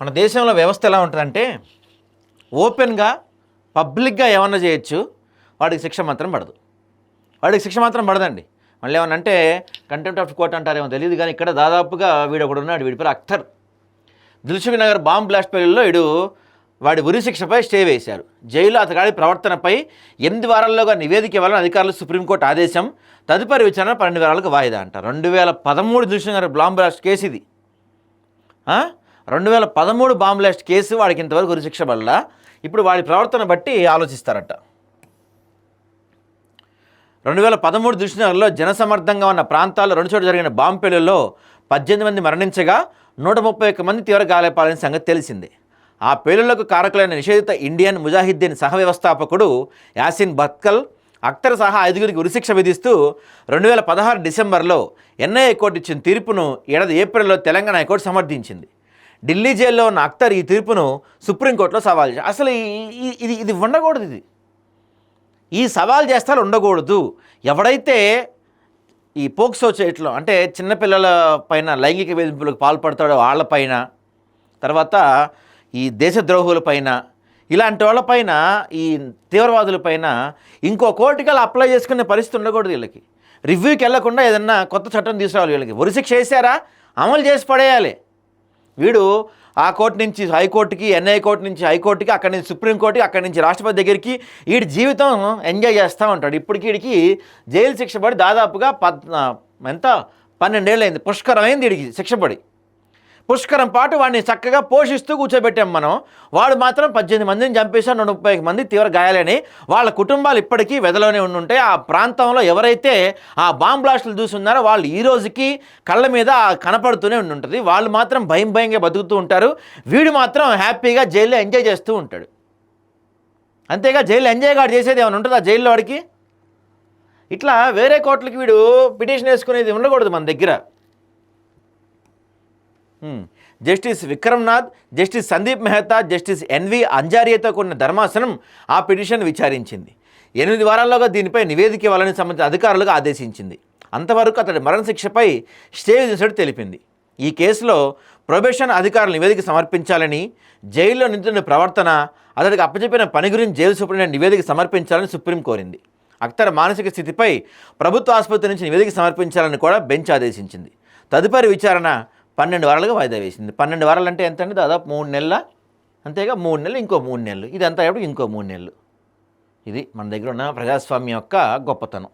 మన దేశంలో వ్యవస్థ ఎలా ఉంటుందంటే ఓపెన్గా పబ్లిక్గా ఏమన్నా చేయొచ్చు వాడికి శిక్ష మాత్రం పడదు. వాడికి శిక్ష మాత్రం పడదండి. మళ్ళీ ఏమన్నా అంటే కంటెంప్ట్ ఆఫ్ కోర్ట్ అంటారేమో తెలియదు కానీ ఇక్కడ దాదాపుగా వీడు ఒకడు ఉన్నాడు వీడి పేరు Akhtar Dilsukhnagar bomb blast పేలులో వీడు వాడి ఉరి శిక్షపై స్టే వేశారు. జైలు అతగాడి ప్రవర్తనపై ఎనిమిది వారాల్లోగా నివేదిక ఇవ్వాలని అధికారులు సుప్రీంకోర్టు ఆదేశం తదుపరి విచారణ పన్నెండు వారాలకు వాయిదా అంట. రెండు వేల పదమూడు Dilsukhnagar bomb blast case ఇది. రెండు వేల పదమూడు బాంబ్లాస్ట్ కేసు వాడికి ఇంతవరకు ఉరిశిక్ష వల్ల ఇప్పుడు వాడి ప్రవర్తన బట్టి ఆలోచిస్తారట. రెండు వేల పదమూడు దృష్టిలో జనసమర్థంగా ఉన్న ప్రాంతాల్లో రెండు చోట్ల జరిగిన బాంబు పేలుల్లో పద్దెనిమిది మంది మరణించగా నూట ముప్పై ఒక్క మంది తీవ్ర గాయపాలైన సంగతి తెలిసింది. ఆ పేలుళ్ళకు కారకులైన నిషేధిత ఇండియన్ ముజాహిద్దీన్ సహ వ్యవస్థాపకుడు యాసిన్ బత్కల్ అఖ్తర్ సహా ఐదుగురికి ఉరిశిక్ష విధిస్తూ రెండు వేల పదహారు డిసెంబర్లో ఎన్ఐఏ కోర్టు ఇచ్చిన తీర్పును ఏడాది ఏప్రిల్లో తెలంగాణ హైకోర్టు సమర్థించింది. ఢిల్లీ జైల్లో ఉన్న అఖ్తర్ ఈ తీర్పును సుప్రీంకోర్టులో సవాల్ చేశారు. అసలు ఈ- ఇది ఇది ఉండకూడదు ఇది. ఈ సవాల్ చేస్తారు ఉండకూడదు. ఎవడైతే ఈ పోక్సో చేయట్లో అంటే చిన్నపిల్లల పైన లైంగిక వేధింపులకు పాల్పడతాడో వాళ్ళపైన తర్వాత ఈ దేశద్రోహులపైన ఇలాంటి వాళ్ళపైన ఈ తీవ్రవాదులపైన ఇంకో కోర్టుకల్ అప్లై చేసుకునే పరిస్థితి ఉండకూడదు వీళ్ళకి. రివ్యూకి వెళ్ళకుండా ఏదన్నా కొత్త చట్టం తీసుకురావాలి వీళ్ళకి. ఉరిశిక్ష వేసారా అమలు చేసి పడేయాలి. వీడు ఆ కోర్టు నుంచి హైకోర్టుకి ఎన్ఐ కోర్టు నుంచి హైకోర్టుకి అక్కడి నుంచి సుప్రీంకోర్టుకి అక్కడి నుంచి రాష్ట్రపతి దగ్గరికి వీడి జీవితం ఎంజాయ్ చేస్తూ ఉంటాడు. ఇప్పటికి వీడికి జైలు శిక్ష పడి దాదాపుగా పద్ ఎంత? పన్నెండేళ్ళు అయింది పుష్కరమైంది వీడికి శిక్ష పడి. పుష్కరం పాటు వాడిని చక్కగా పోషిస్తూ కూర్చోబెట్టాం మనం. వాడు మాత్రం పద్దెనిమిది మందిని చంపేశాడు నూట ముప్పై మంది తీవ్ర గాయాలని. వాళ్ళ కుటుంబాలు ఇప్పటికీ వెదలోనే ఉండుంటే ఆ ప్రాంతంలో ఎవరైతే ఆ బాంబ్ బ్లాస్టులు చూస్తున్నారో వాళ్ళు ఈ రోజుకి కళ్ళ మీద కనపడుతూనే ఉండుంటుంది. వాళ్ళు మాత్రం భయం భయంగా బతుకుతూ ఉంటారు. వీడు మాత్రం హ్యాపీగా జైల్లో ఎంజాయ్ చేస్తూ ఉంటాడు. అంతేగా జైల్లో ఎంజాయ్ గాడు చేసేది ఏమైనా ఉంటుందా జైల్లో వాడికి? ఇట్లా వేరే కోర్టులకి వీడు పిటిషన్ వేసుకునేది ఉండకూడదు మన దగ్గర. Justice Vikram Nath justice Sandeep Mehta justice N V అంజారియతో కూడిన ధర్మాసనం ఆ పిటిషన్ విచారించింది. ఎనిమిది వారాల్లోగా దీనిపై నివేదిక ఇవ్వాలని సంబంధించిన అధికారులకు ఆదేశించింది. అంతవరకు అతడి మరణశిక్షపై స్టే విధించినట్టు తెలిపింది. ఈ కేసులో ప్రొబేషన్ అధికారులు నివేదిక సమర్పించాలని జైల్లో నిందితుని ప్రవర్తన అతడికి అప్పచెప్పిన పని గురించి జైలు సూపరింటెండెంట్ నివేదిక సమర్పించాలని సుప్రీం కోరింది. అక్తర్ మానసిక స్థితిపై ప్రభుత్వ ఆసుపత్రి నుంచి నివేదిక సమర్పించాలని కూడా బెంచ్ ఆదేశించింది. తదుపరి విచారణ పన్నెండు వారాలుగా వాయిదా వేసింది. పన్నెండు వారాలు అంటే ఎంత అండి దాదాపు మూడు నెలల అంతేగా మూడు నెలలు ఇంకో మూడు నెలలు. ఇది అంతా ఇంకో మూడు నెలలు. ఇది మన దగ్గర ఉన్న ప్రజాస్వామ్యం యొక్క గొప్పతనం.